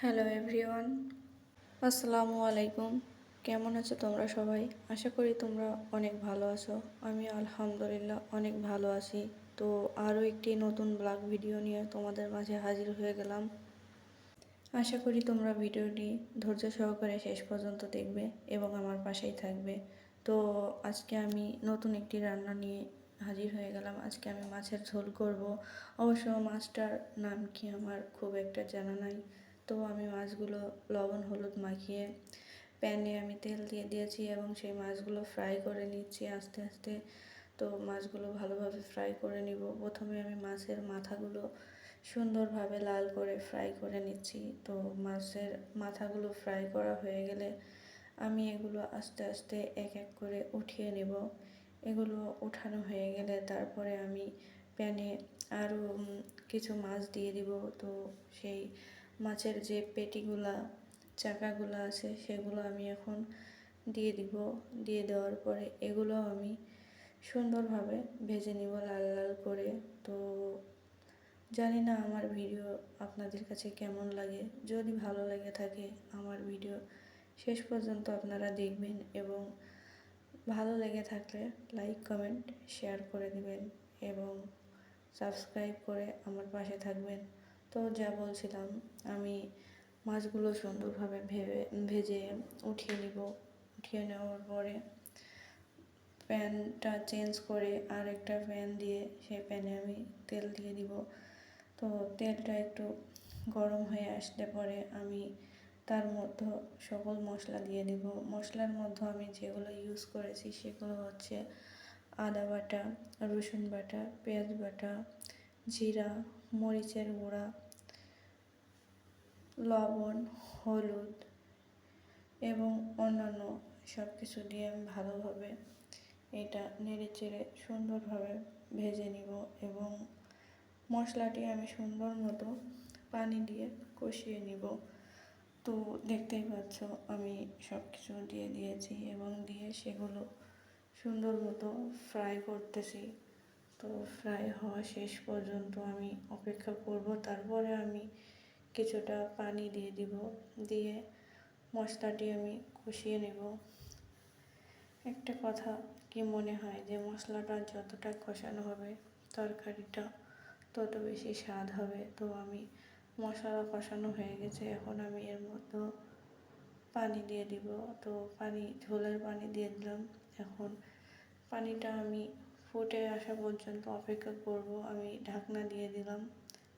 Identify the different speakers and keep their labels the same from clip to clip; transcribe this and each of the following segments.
Speaker 1: Hello everyone, আসসালামু আলাইকুম। কেমন আছো তোমরা সবাই? আশা করি তোমরা অনেক ভালো আছো। আমি আলহামদুলিল্লাহ অনেক ভালো আছি। তো আরও একটি নতুন ব্লগ ভিডিও নিয়ে তোমাদের মাঝে হাজির হয়ে গেলাম। আশা করি তোমরা ভিডিওটি ধৈর্য সহকারে শেষ পর্যন্ত দেখবে এবং আমার পাশেই থাকবে। তো আজকে আমি নতুন একটি রান্না নিয়ে হাজির হয়ে গেলাম। আজকে আমি মাছের ঝোল করব। অবশ্য মাছটার নাম কি আমার খুব একটা জানা নাই। তো আমি মাছগুলো লবণ, হলুদ মাখিয়ে প্যানে আমি তেল দিয়ে দিয়েছি এবং সেই মাছগুলো ফ্রাই করে নিচ্ছি আস্তে আস্তে। তো মাছগুলো ভালোভাবে ফ্রাই করে নিব। প্রথমে আমি মাছের মাথাগুলো সুন্দরভাবে লাল করে ফ্রাই করে নিচ্ছি। তো মাছের মাথাগুলো ফ্রাই করা হয়ে গেলে আমি এগুলো আস্তে আস্তে এক এক করে উঠিয়ে নেব। এগুলো উঠানো হয়ে গেলে তারপরে আমি প্যানে আরও কিছু মাছ দিয়ে দিব। তো সেই মাছের যে পেটিগুলা, চাকাগুলো আছে, সেগুলো আমি এখন দিয়ে দিব। দিয়ে দেওয়ার পরে এগুলো আমি সুন্দরভাবে ভেজে নিব লাল লাল করে। তো জানি না আমার ভিডিও আপনাদের কাছে কেমন লাগে। যদি ভালো লেগে থাকে আমার ভিডিও, শেষ পর্যন্ত আপনারা দেখবেন এবং ভালো লেগে থাকলে লাইক, কমেন্ট, শেয়ার করে দিবেন এবং সাবস্ক্রাইব করে আমার পাশে থাকবেন। তো যা বলছিলাম, আমি মাছগুলো সুন্দরভাবে ভেবে, ভেজে উঠিয়ে নিব। উঠিয়ে নেওয়ার পরে প্যানটা চেঞ্জ করে আর একটা প্যান দিয়ে সেই প্যানে আমি তেল দিয়ে দিব। তো তেলটা একটু গরম হয়ে আসলে পরে আমি তার মধ্যে সকল মশলা দিয়ে দিব। মশলার মধ্যে আমি যেগুলো ইউজ করেছি সেগুলো হচ্ছে আদা বাটা, রসুন বাটা, পেঁয়াজ বাটা জিরা, মরিচের গুঁড়া, লবণ, হলুদ এবং অন্যান্য সব কিছু দিয়ে আমি ভালোভাবে এটা নেড়ে চেড়ে সুন্দরভাবে ভেজে নিব এবং মশলাটি আমি সুন্দর মতো পানি দিয়ে কষিয়ে নিব। তো দেখতেই পাচ্ছ আমি সব কিছু দিয়ে দিয়েছি এবং দিয়ে সেগুলো সুন্দর মতো ফ্রাই করতেছি। তো ফ্রাই হওয়া শেষ পর্যন্ত আমি অপেক্ষা করব। তারপরে আমি কিছুটা পানি দিয়ে দিব, দিয়ে মশলাটি আমি কষিয়ে নেব। একটা কথা কি মনে হয় যে মশলাটা যতটা কষানো হবে, তরকারিটা তত বেশি স্বাদ হবে? তো আমি মশলা কষানো হয়ে গেছে, এখন আমি এর মধ্যে পানি দিয়ে দিব। তো পানি, ঝোলের পানি দিয়ে দিলাম। এখন পানিটা আমি ফুটে আসা পর্যন্ত অপেক্ষা করব। আমি ঢাকনা দিয়ে দিলাম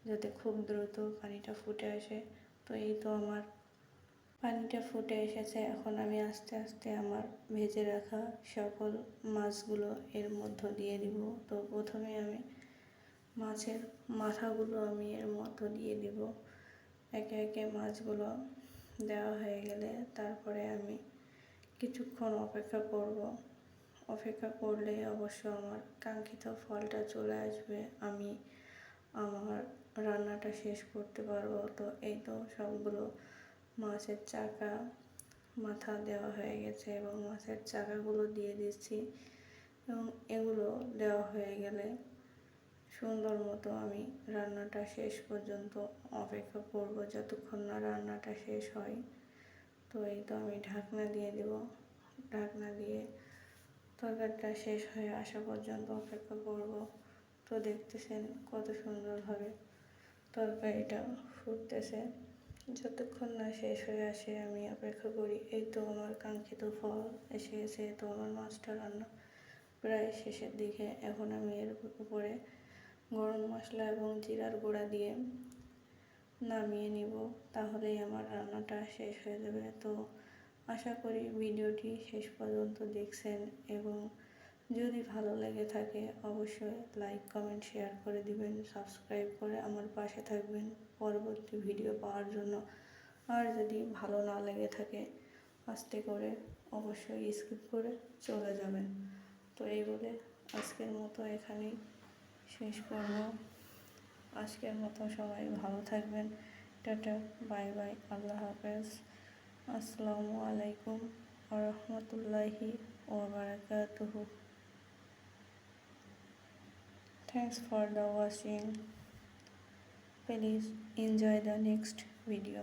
Speaker 1: যাতে খুব দ্রুত পানিটা ফুটে আসে। তো এই তো আমার পানিটা ফুটে এসেছে। এখন আমি আস্তে আস্তে আমার ভেজে রাখা সকল মাছগুলো এর মধ্য দিয়ে দিব। তো প্রথমে আমি মাছের মাথাগুলো আমি এর মধ্য দিয়ে দিব। একে একে মাছগুলো দেওয়া হয়ে গেলে তারপরে আমি কিছুক্ষণ অপেক্ষা করব। অপেক্ষা করলে অবশ্য আমার কাঙ্ক্ষিত ফলটা চলে আসবে। আমি আমার রান্নাটা শেষ করতে পারব। তো এই তো সবগুলো মাছের চাকা মাথা দেওয়া হয়ে গেছে এবং মাছের চাকাগুলো দিয়ে দিচ্ছি এবং এগুলো দেওয়া হয়ে গেলে সুন্দর মতো আমি রান্নাটা শেষ পর্যন্ত অপেক্ষা করব যতক্ষণ না রান্নাটা শেষ হয়। তো এই তো আমি ঢাকনা দিয়ে দেব। ঢাকনা দিয়ে তরকারিটা শেষ হয়ে আসা পর্যন্ত অপেক্ষা করব। তো দেখতেছেন কত সুন্দরভাবে তরকারিটা ফুটতেছে। যতক্ষণ না শেষ হয়ে আসে আমি অপেক্ষা করি, এই তো আমার কাঙ্ক্ষিত ফল এসে গেছে তো আমার মাছটা রান্না প্রায় শেষের দিকে। এখন আমি এর উপরে গরম মশলা এবং জিরার গুঁড়া দিয়ে নামিয়ে নিব, তাহলেই আমার রান্নাটা শেষ হয়ে যাবে। তো আশা করি ভিডিওটি শেষ পর্যন্ত দেখছেন এবং যদি ভালো লেগে থাকে অবশ্যই লাইক, কমেন্ট, শেয়ার করে দিবেন, সাবস্ক্রাইব করে আমার পাশে থাকবেন পরবর্তী ভিডিও পাওয়ার জন্য। আর যদি ভালো না লেগে থাকে আস্তে করে অবশ্যই স্কিপ করে চলে যাবেন। তো এই বলে আজকের মতো এখানেই শেষ করব। আজকের মতো সবাই ভালো থাকবেন। টাটা, বাই বাই, আল্লাহ হাফেজ। আসসালামু আলাইকুম রহমতুল্লাহি ওবরাকাতুহু Thanks for the watching. Please enjoy the next video.